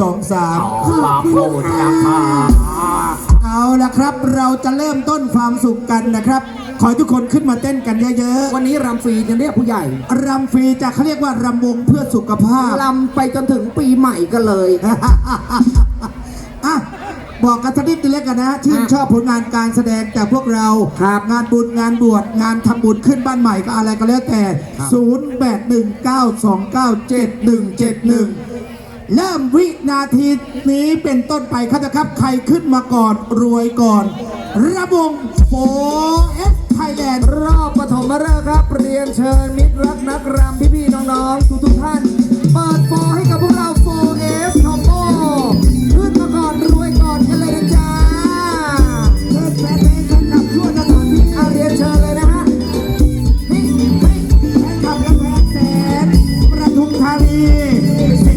สองสามขอบคุณนะคะเอาละครับ เราจะเริ่มต้นความสุขกันนะครับ ขอให้ทุกคนขึ้นมาเต้นกันเยอะวันนี้รำฟรีจะเรียกผู้ใหญ่ๆรำฟรีจะเขาเรียกว่ารำวงเพื่อสุขภาพ รำไปจนถึงปีใหม่กันเลย อะบอกกันสักนิดนึงแล้วกันนะชื่นชอบผลงานการแสดงจากพวกเราครับงานบุญงานบวชงานทำบุญขึ้นบ้านใหม่ก็อะไรก็แล้วแต่ 0819297171 เริ่มวินาทีนี้เป็นต้นไปครับนะครับ ใครขึ้นมาก่อนรวยก่อน ระบงโฟเอสไทยแลนด์รอบปฐมฤกษ์ครับ เรียนเชิญมิตรรักนักรำพี่ๆน้องๆ ทุกๆท่าน เปิดโฟให้กับพวกเราโฟเอสคอมโบขึ้นมาก่อนรวยก่อนกันเลยนะจ๊ะเชิญแฟนเพลงแฟนคลับทั่วสถานที่อาเรียนเชิญเลยนะฮะนี่นี่แฟนคลับและแฟนแสนประทุมธานี